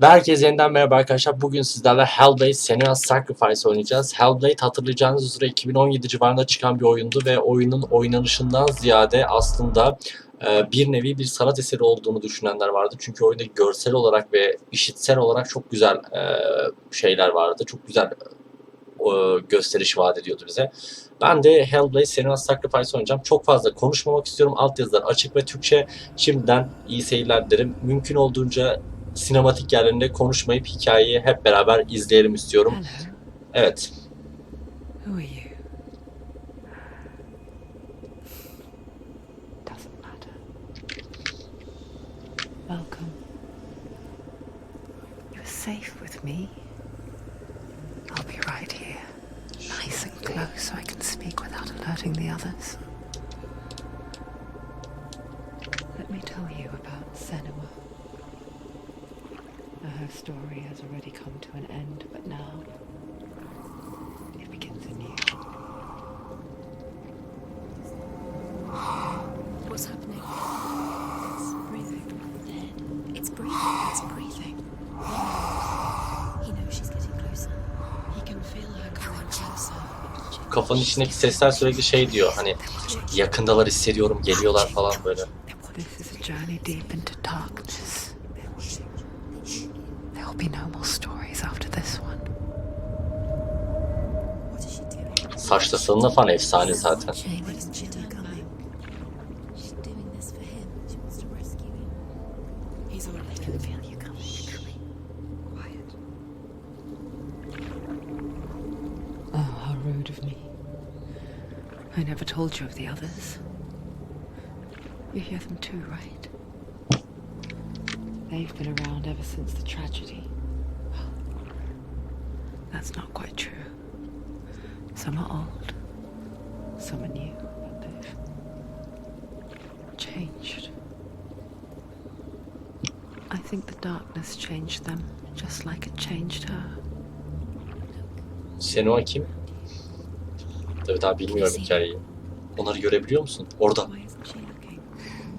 Herkese yeniden merhaba arkadaşlar. Bugün sizlerle Hellblade Senua's Sacrifice oynayacağız. Hellblade hatırlayacağınız üzere 2017 civarında çıkan bir oyundu ve oyunun oynanışından ziyade aslında e, bir nevi bir sanat eseri olduğunu düşünenler vardı. Çünkü oyunda görsel olarak ve işitsel olarak çok güzel e, şeyler vardı. Çok güzel e, gösteriş vaat ediyordu bize. Ben de Hellblade Senua's Sacrifice oynayacağım. Çok fazla konuşmamak istiyorum. Altyazılar açık ve Türkçe. Şimdiden iyi seyirler derim. Mümkün olduğunca sinematik yerlerinde konuşmayıp hikayeyi hep beraber izleyelim istiyorum. Evet. Safe with me. I'll be right here. Nice and close so I can speak without alerting the others. Let me tell you about Senua. Her story has already come to an end, but now it begins anew. What's happening? It's breathing. It's breathing. It's breathing. He knows she's getting closer. He can feel her coming closer. Kafanın içindeki sesler sürekli şey diyor hani yakındalar hissediyorum geliyorlar falan böyle. This is a journey deep into darkness. Oh, how rude of me. I never told you of the others. You hear them too, right? They've been around ever since the tragedy. Well, that's not quite true. Some are old, some are new, but they've changed. I think the darkness changed them, just like it changed her. Senua kim? Tabii daha bilmiyorum hikayeyi. Onları görebiliyor musun? Orada.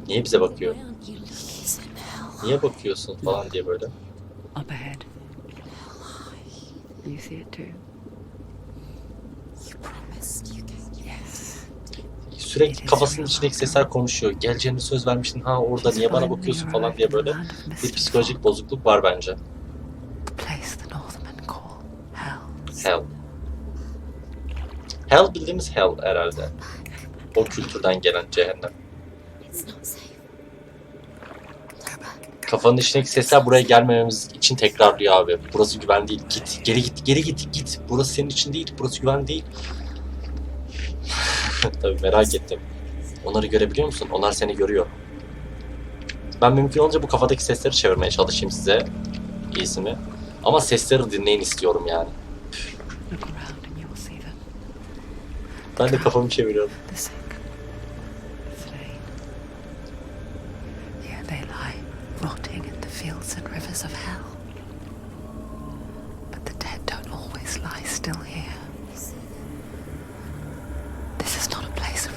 Niye bize bakıyor? Niye bakıyorsun falan diye böyle. Up ahead. You see it too? You promised you can. Yes. Sürekli kafasının içindeki sesler konuşuyor. Geleceğini söz vermiştin ha orada niye bana bakıyorsun falan diye böyle bir psikolojik bozukluk var bence. Hell. Hell. Bildiğimiz hell herhalde. O kültürden gelen cehennem. Kafanın içindeki sesler buraya gelmememiz için tekrarlıyor abi. Burası güven değil. Git. Geri git. Geri git. Git. Burası senin için değil. Burası güven değil. Tabii merak ettim. Onları görebiliyor musun? Onlar seni görüyor. Ben mümkün olunca bu kafadaki sesleri çevirmeye çalışayım size. İyisini. Ama sesleri dinleyin istiyorum yani. Ben de kafamı çeviriyorum. The sick, the slain. Here they lie, rotting in the fields and rivers of hell. But the dead don't always lie still here. This is not a place of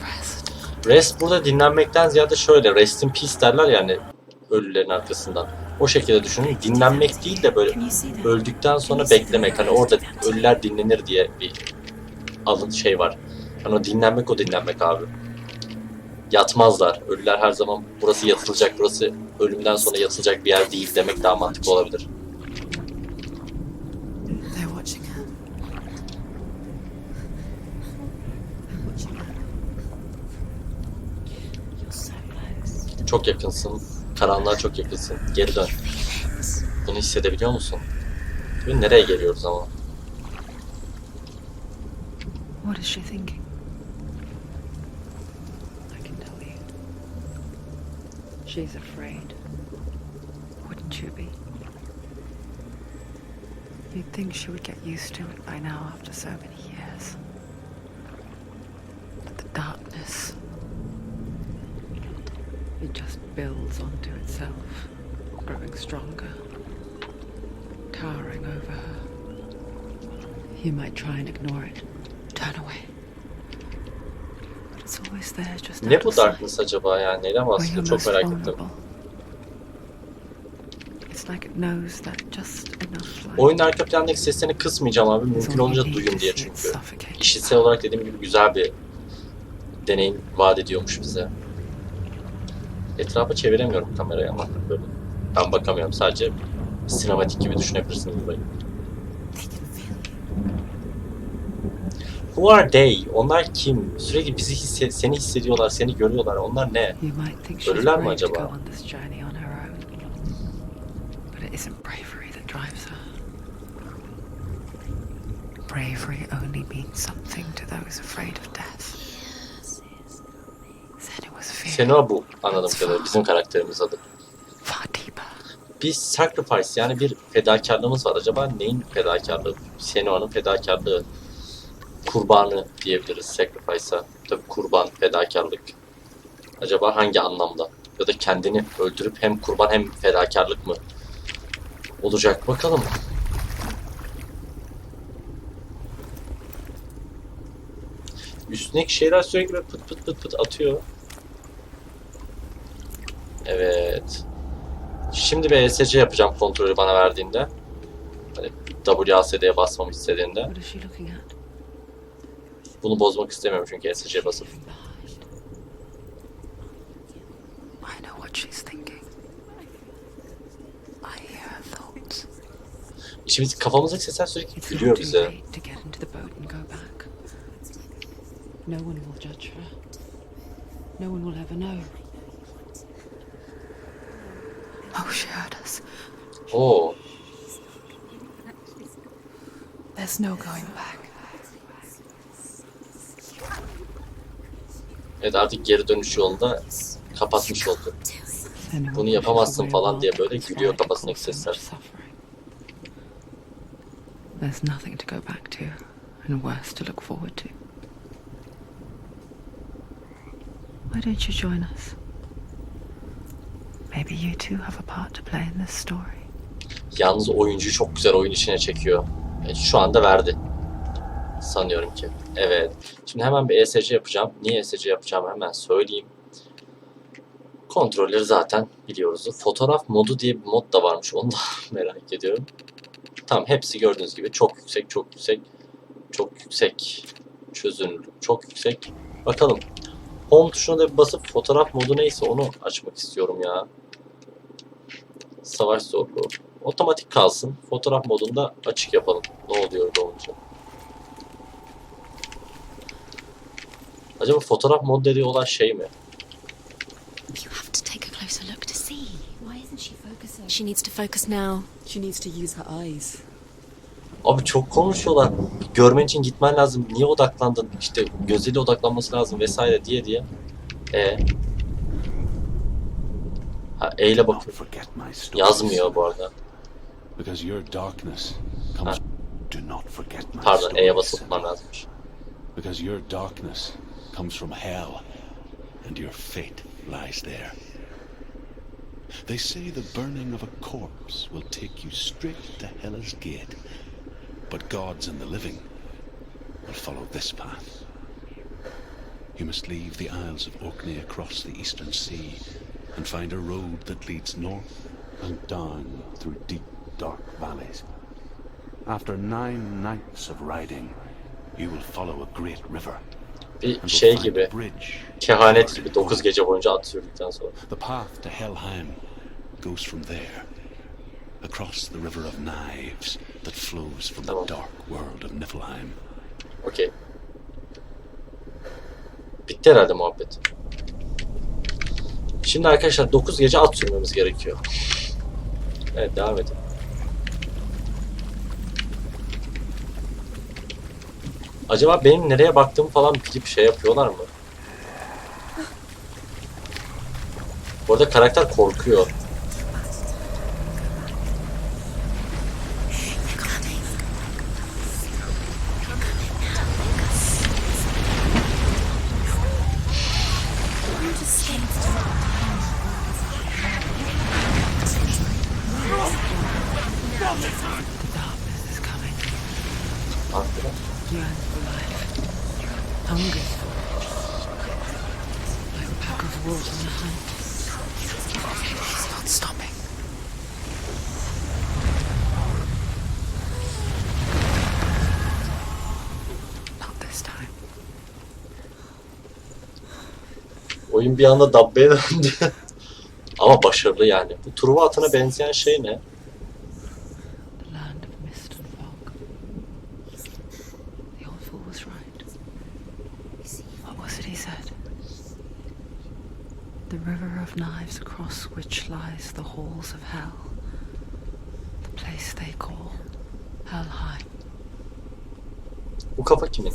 rest. Burada dinlenmekten ziyade şöyle rest in peace derler yani ölülerin arkasından. O şekilde düşünün. Dinlenmek değil de böyle öldükten sonra beklemek. Hani orada ölüler dinlenir diye bir alın şey var. Hani o dinlenmek o dinlenmek abi. Yatmazlar. Ölüler her zaman burası yatılacak, burası ölümden sonra yatılacak bir yer değil demek daha mantıklı olabilir. They're watching her. They're watching her. You're so close. Çok yakınsın. Karanlığa çok yakınsın. Geri dön. Bunu hissedebiliyor musun? Ve nereye geliyoruz ama? What is she thinking? I can tell you. She's afraid. Wouldn't you be? You'd think she would get used to it by now after so many years. But the darkness. It just builds onto itself, growing stronger, towering over her. You might try and ignore it, turn away. But it's always there, just Ne bu darkness acaba yani? You're bahsediyor? Çok merak ettim. vulnerable. It's like it knows that just enough light Oyunun arka plandaki seslerini kısmayacağım abi. Mümkün olunca duyun diye çünkü. İşitsel olarak dediğim gibi güzel bir deneyim vaat ediyormuş bize. Etrafa çeviremiyorum kamerayı ama böyle. Ben bakamıyorum sadece sinematik gibi düşünebilirsiniz burayı. Who are they? Onlar kim? Sürekli bizi hisse seni hissediyorlar, seni görüyorlar. Onlar ne? Ölüler mi acaba? Bravery only means something to those afraid of death. Senua bu anladığım kadarıyla bizim karakterimiz adı. Bir sacrifice yani bir fedakarlığımız var. Acaba neyin fedakarlığı? Senua'nın fedakarlığı. Kurbanı diyebiliriz sacrifice'a. Tabii kurban, fedakarlık. Acaba hangi anlamda? Ya da kendini öldürüp hem kurban hem fedakarlık mı olacak? Bakalım. Üstündeki şeyler sürekli pıt pıt pıt pıt atıyor. Evet. Şimdi bir ESC yapacağım kontrolü bana verdiğinde. Hani WASD'ye basmamı istediğinde. Bunu bozmak istemiyorum çünkü ESC'ye basıp. İçimiz, kafamızdaki sesler sürekli gülüyor bize. one will judge her. No one will ever know. Oh, us. Oo, There's no going back. evet artık geri dönüş yolunda kapatmış oldu. Bunu yapamazsın falan diye böyle gülüyor kafasındaki sesler. There's nothing to go back to, and worse to look forward to. Why don't you join us? Maybe you too have a part to play in this story. Yalnız oyuncuyu çok güzel oyun içine çekiyor. Evet, şu anda verdi. Sanıyorum ki. Evet. Şimdi hemen bir ESC yapacağım. Niye ESC yapacağım hemen söyleyeyim. Kontrolleri zaten biliyoruz. Fotoğraf modu diye bir mod da varmış. Onu da merak ediyorum. Tamam hepsi gördüğünüz gibi çok yüksek, çok yüksek, çok yüksek çözünürlük, çok yüksek. Bakalım. Home tuşuna da basıp fotoğraf modu neyse onu açmak istiyorum ya. Savaş zorluğu. Otomatik kalsın. Fotoğraf modunda açık yapalım. Ne oluyor öyle olunca? Acaba fotoğraf modu dediği olan şey mi? You have to take a closer look to see. Why isn't she focusing? She needs to focus now. She needs to use her eyes. Abi çok konuşuyorlar. Görmen için gitmen lazım. Niye odaklandın? İşte gözüyle odaklanması lazım vesaire diye diye. E. Ha ile Do not bakıyor. forget my stories. Yazmıyor bu arada. Because your darkness comes. Ha. Do not forget my Pardon E'ye tutman lazımmış. Because your darkness comes from hell, and your fate lies there. They say the burning of a corpse will take you straight to Hela's gate, but gods and the living will follow this path. You must leave the Isles of Orkney across the eastern sea and find a road that leads north and down through deep, dark valleys. After nine nights of riding, you will follow a great river Bir and şey gibi. a bridge. Kehanet gibi 9 gece boyunca at sürdükten sonra. The path to Helheim goes from there, across the river of knives that flows from the dark world of Niflheim. Okay. Bitti herhalde muhabbet. Şimdi arkadaşlar 9 gece at sürmemiz gerekiyor. Evet devam edin. Acaba benim nereye baktığımı falan bilip şey yapıyorlar mı? Bu arada karakter korkuyor. Oyun bir anda dabbeye döndü. Ama başarılı yani. Bu Truva atına benzeyen şey ne? Of knives across which lies the halls of hell. The place they call Helheim. Bu kafa kimin?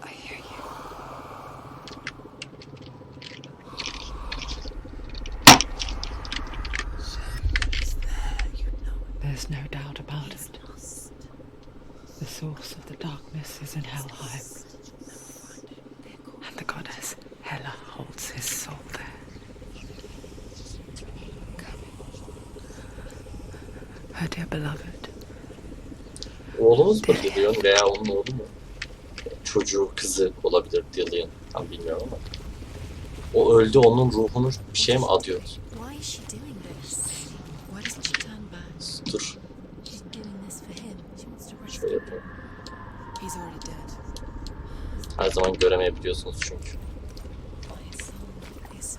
I hear you. There's no doubt about it. The source of the darkness is in Helheim. And the goddess Hela holds his soul there. Her dear beloved, Oğlumuz mu Dillion veya onun oğlu mu? Çocuğu, kızı olabilir Dillion. Tam bilmiyorum ama. O öldü, onun ruhunu bir şeye mi adıyoruz? Why is she doing this? Why doesn't she turn back? Dur, She's doing this for him. She wants to rescue şöyle yapalım. He's already dead. Her zaman göremeyebiliyorsunuz çünkü. His soul is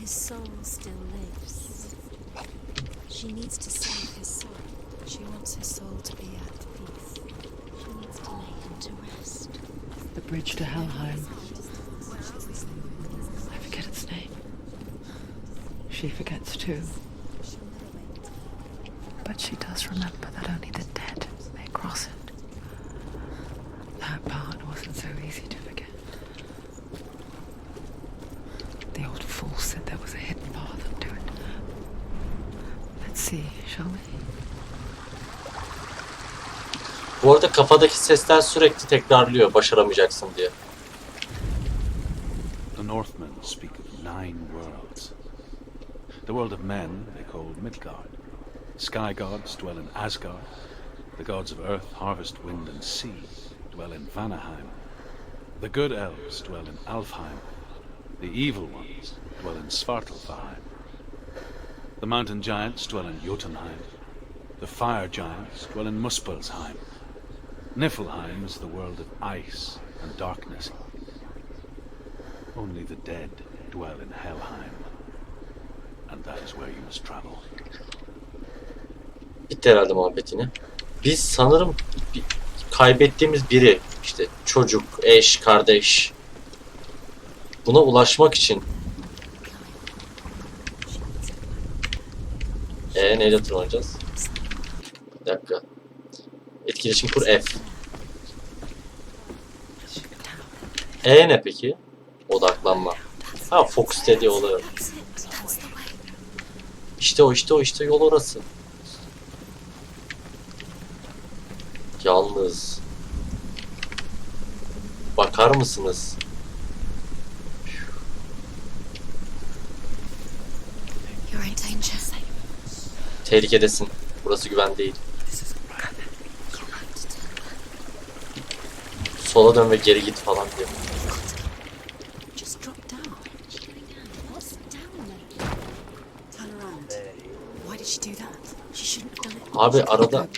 His soul still lives. She needs to save his soul. She wants his soul to be at peace. She needs to lay him to rest. the bridge to Helheim. I forget its name. She forgets too. But she does remember that only the dead may cross it. That part wasn't so easy to forget. The old fool said there was a hidden path up to it. Let's see, shall we? Bu arada kafadaki sesler sürekli tekrarlıyor başaramayacaksın diye. The Northmen speak of nine worlds. The world of men they call Midgard. Sky gods dwell in Asgard. The gods of earth, harvest, wind, and sea dwell in Vanaheim. The good elves dwell in Alfheim. The evil ones dwell in Svartalfheim. The mountain giants dwell in Jotunheim. The fire giants dwell in Muspelheim. Niflheim is the world of ice and darkness. Only the dead dwell in Helheim. And that is where you must travel. Bitti herhalde muhabbetini. Biz sanırım kaybettiğimiz biri işte çocuk, eş, kardeş buna ulaşmak için e neyle tırmanacağız? Bir dakika. Etkileşim kur F. E ne peki? Odaklanma. Ha focus dediği oluyor. İşte o işte o işte yol orası. Yalnız. Bakar mısınız? Tehlikedesin. Burası güven değil. You have to turn back. Sola dön ve geri git falan it. Abi arada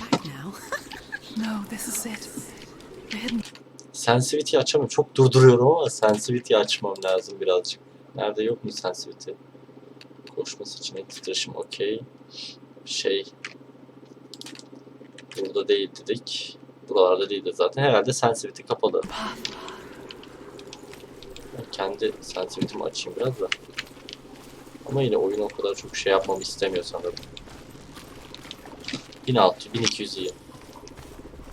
sensitivity açamıyorum. Çok durduruyorum ama sensitivity açmam lazım birazcık. Nerede yok mu sensitivity? Koşması için titreşim okey. Şey. Burada değil dedik. Buralarda değildi zaten. Herhalde sensitivity kapalı. Ben kendi sensitivity'mi açayım biraz da. Ama yine oyun o kadar çok şey yapmamı istemiyor sanırım. 1600, 1200 iyi.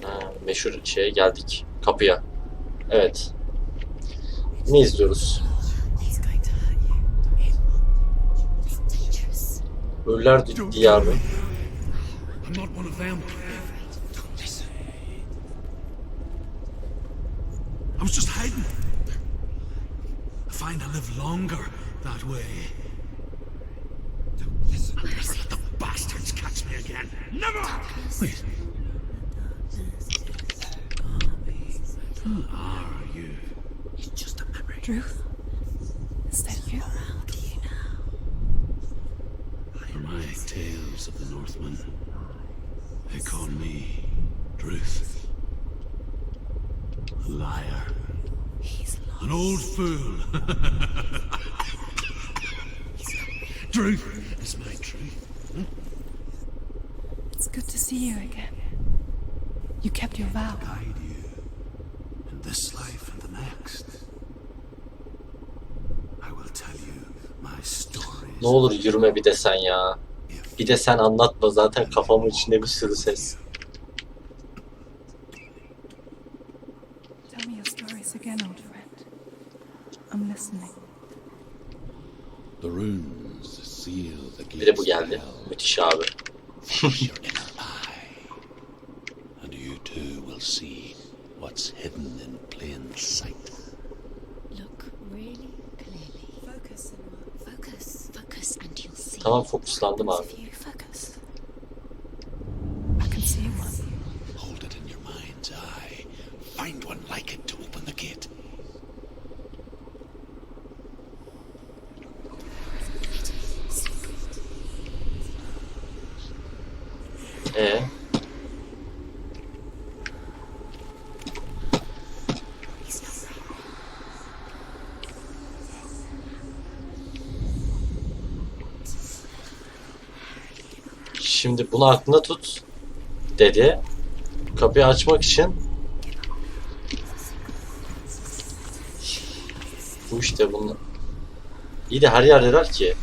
Ha, meşhur şeye geldik. Kapıya. Evet. Ne izliyoruz? Ölüler Di- Diyarı. I was just hiding. I find I live longer that way. Don't listen. Never let the bastards catch me again. Never! Wait. Who are you? It's just a memory. Truth? Is that you? For my tales of the Northmen, they call me Truth. A liar. Old fool. Truth is my truth. It's good to see you again. You kept your vow. Guide you in this life and the next. I will tell you my stories. Ne olur yürüme bir de sen ya. Bir de sen anlatma zaten kafamın içinde bir sürü ses. Tell me your stories again, old friend. I'm listening. The runes seal the Bir de bu gates geldi. Müthiş abi. your inner eye, and you too will see what's hidden in plain sight. Look really clearly. Focus, Senua. Focus. Focus and you'll see. Tamam fokuslandım abi. If you focus. I can see one. Hold it in your mind's eye. Find one like it to open the gate. E Şimdi bunu aklında tut dedi. Kapıyı açmak için bu işte bunu iyi de her yerdeler ki.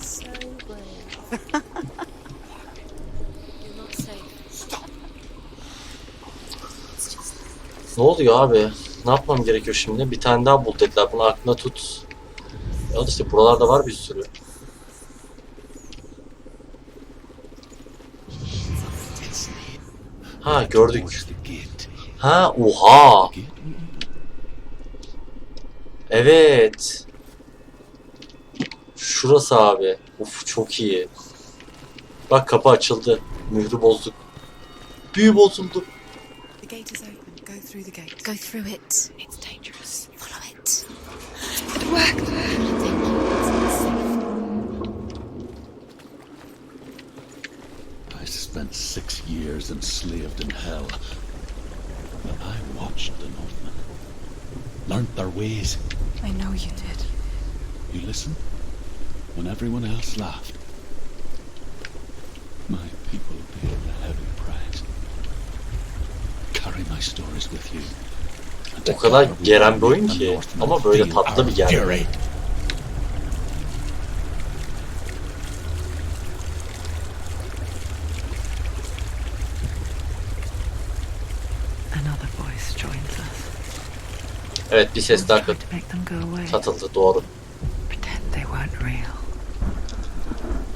So brave. You're not safe. Stop. It's just Ne oluyor abi? Ne yapmam gerekiyor şimdi? Bir tane daha bul dediler. Bunu aklında tut. Ya da işte buralarda var bir sürü. Ha gördük. Ha oha. Evet. Şurası abi. Uf çok iyi. Bak kapı açıldı. Mührü bozduk. Büyü bozuldu. The gate is open. Go through the gate. go through it. It's dangerous. Follow it. It worked. Thank you. It's safe. I spent six years enslaved in hell. But I watched the Northmen, learnt their ways. I know you did. You listened when everyone else laughed. My people paid a heavy O kadar geren bir oyun ki. Ama böyle tatlı bir geren. fury. Another voice joins us. Evet bir ses daha katıldı doğru. Pretend they weren't real.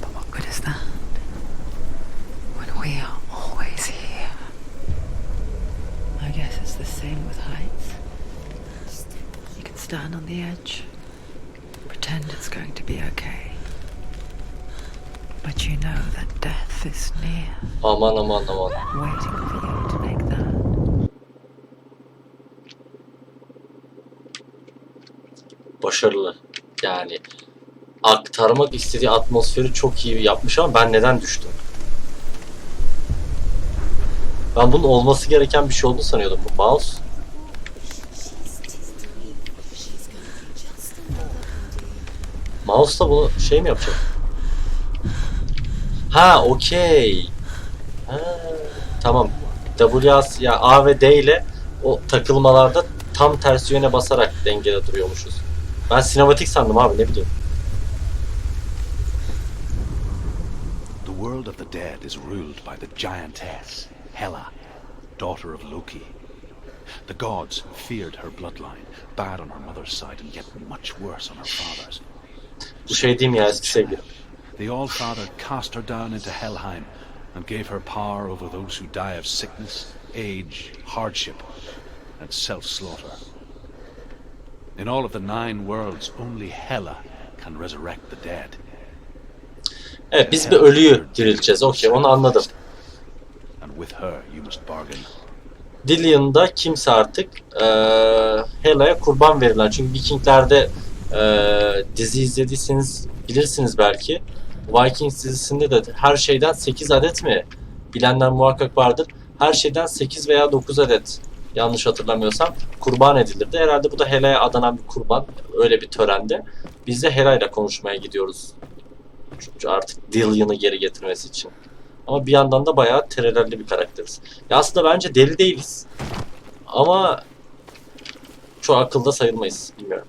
But what good is that? When we are always here. I guess it's the same with heights. You can edge, pretend it's going to be okay. But you know that death is near, Aman aman aman. waiting for you to make that. Başarılı. Yani aktarmak istediği atmosferi çok iyi yapmış ama ben neden düştüm? Ben bunun olması gereken bir şey olduğunu sanıyordum. Bu mouse. Mouse da bunu şey mi yapacak? Ha okey. Tamam. W ya A ve D ile o takılmalarda tam tersi yöne basarak dengede duruyormuşuz. Ben sinematik sandım abi ne bileyim. The world of the dead is ruled by the giantess, Hela, daughter of Loki. The gods feared her bloodline, bad on her mother's side and yet much worse on her father's. Şey mi ya eski sevgili? The Allfather cast her down into Helheim and gave her power over those who die of sickness, age, hardship, and self slaughter. In all of the nine worlds, only Hela can resurrect the dead. Evet biz bir ölüyü dirilteceğiz. Okey onu anladım. And with her you must bargain. Dillion'da kimse artık eee Hela'ya kurban verilen. Çünkü Vikingler'de dizi izlediyseniz bilirsiniz belki. Vikings dizisinde de her şeyden 8 adet mi? Bilenler muhakkak vardır. Her şeyden 8 veya 9 adet yanlış hatırlamıyorsam kurban edilirdi. Herhalde bu da Hela'ya adanan bir kurban. Öyle bir törende. Biz de Hela'yla konuşmaya gidiyoruz. Çünkü artık Dillion'ı geri getirmesi için. Ama bir yandan da bayağı terörelli bir karakteriz. Ya aslında bence deli değiliz. Ama çok akılda sayılmayız. Bilmiyorum.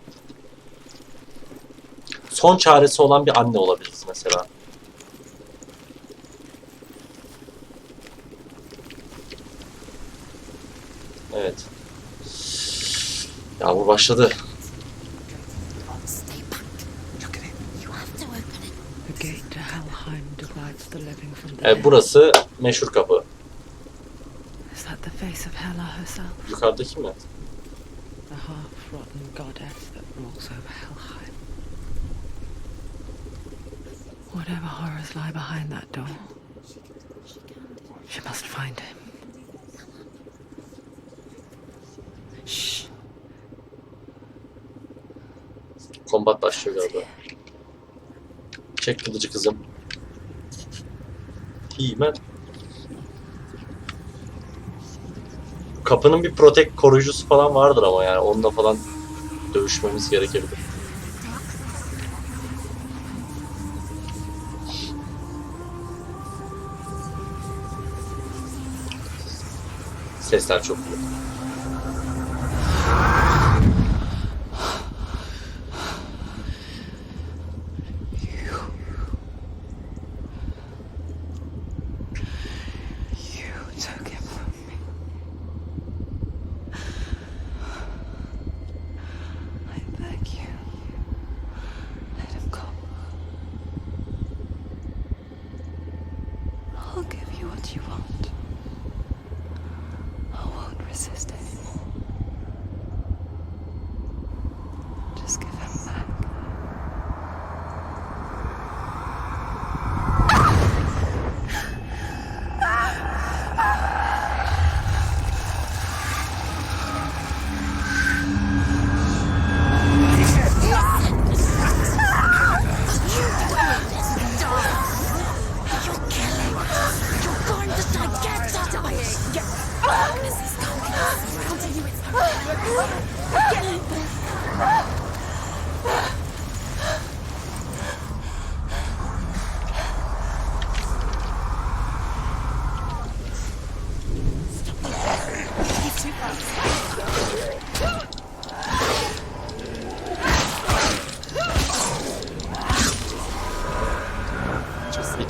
Son çaresi olan bir anne olabiliriz mesela. Evet. Yağmur başladı. Evet, burası meşhur kapı. Yukarıdaki mi? The half-rotten goddess that rules over Helheim. Whatever horrors lie behind that door, she must find him. Shh. Kombat başlıyor galiba. Çek kılıcı kızım. He-Man. Kapının bir protek koruyucusu falan vardır ama yani onunla falan dövüşmemiz gerekebilir. Sesler çok iyi.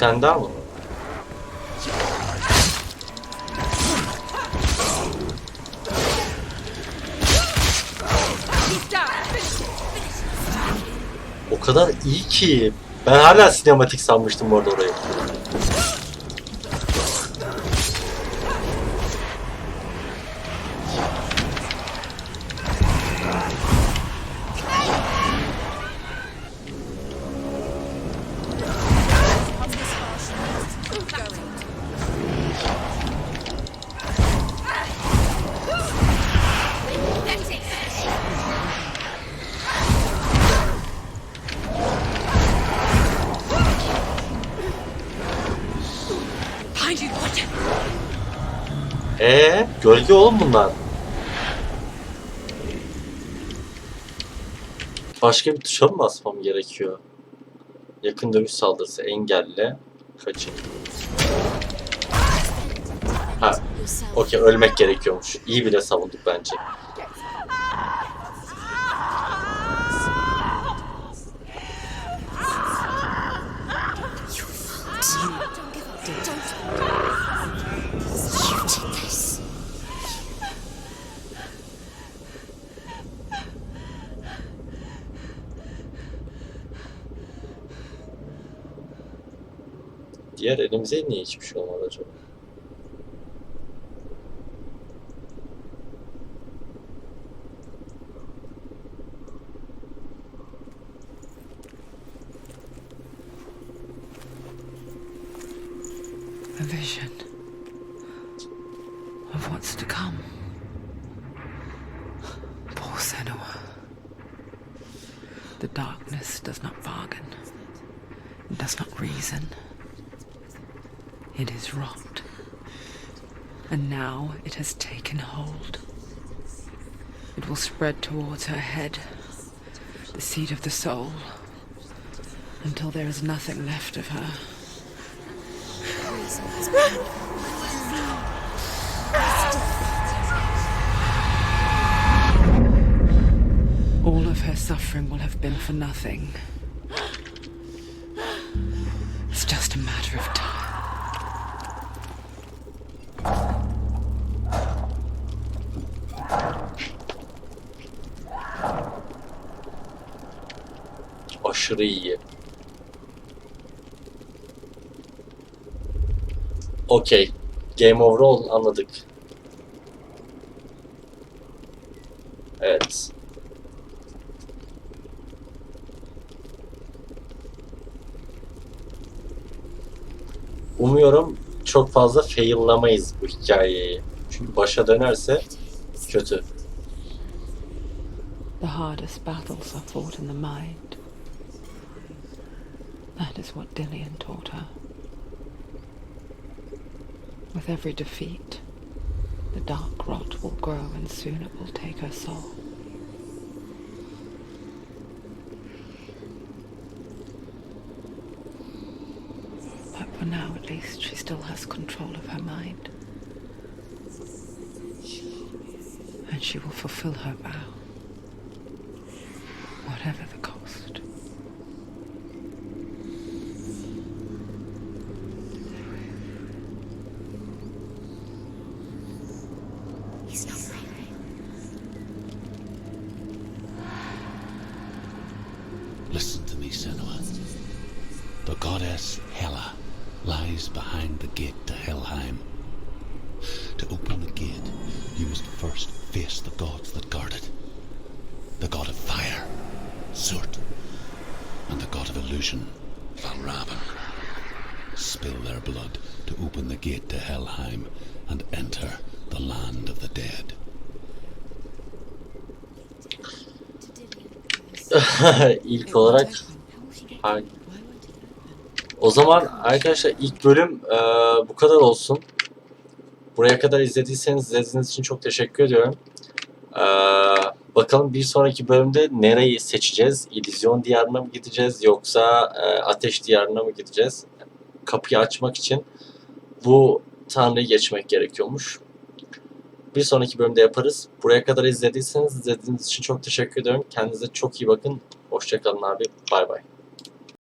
Tane mı? O kadar iyi ki. Ben hala sinematik sanmıştım bu arada orayı. Gölge oğlum bunlar. Başka bir tuşa mı basmam gerekiyor? Yakın dövüş saldırısı engelle. Kaçın. Ha, okey ölmek gerekiyormuş. İyi bile savunduk bence. Don't give up. Don't. You did this. Diğer elimize niye hiçbir şey olmadı acaba? Spread towards her head, the seat of the soul, until there is nothing left of her. All of her suffering will have been for nothing. It's just a matter of time. Aşırı iyi. Okey. Game over ol anladık. Evet. Umuyorum çok fazla faill'lamayız bu hikayeyi. Çünkü başa dönerse kötü. The hardest battles are fought in the mind. That is what Dillian taught her. With every defeat, the dark rot will grow and soon it will take her soul. But for now, at least, she still has control of her mind. And she will fulfill her vow you must first face the gods that guard it. The god of fire, Surt, and the god of illusion, Valravan. Spill their blood to open the gate to Helheim and enter the land of the dead. İlk olarak? O zaman arkadaşlar ilk bölüm e, bu kadar olsun. Buraya kadar izlediyseniz izlediğiniz için çok teşekkür ediyorum. E, bakalım bir sonraki bölümde nereyi seçeceğiz? İllüzyon diyarına mı gideceğiz yoksa e, ateş diyarına mı gideceğiz? Kapıyı açmak için bu tanrıyı geçmek gerekiyormuş. Bir sonraki bölümde yaparız. Buraya kadar izlediyseniz izlediğiniz için çok teşekkür ediyorum. Kendinize çok iyi bakın. Hoşçakalın abi. Bay bay.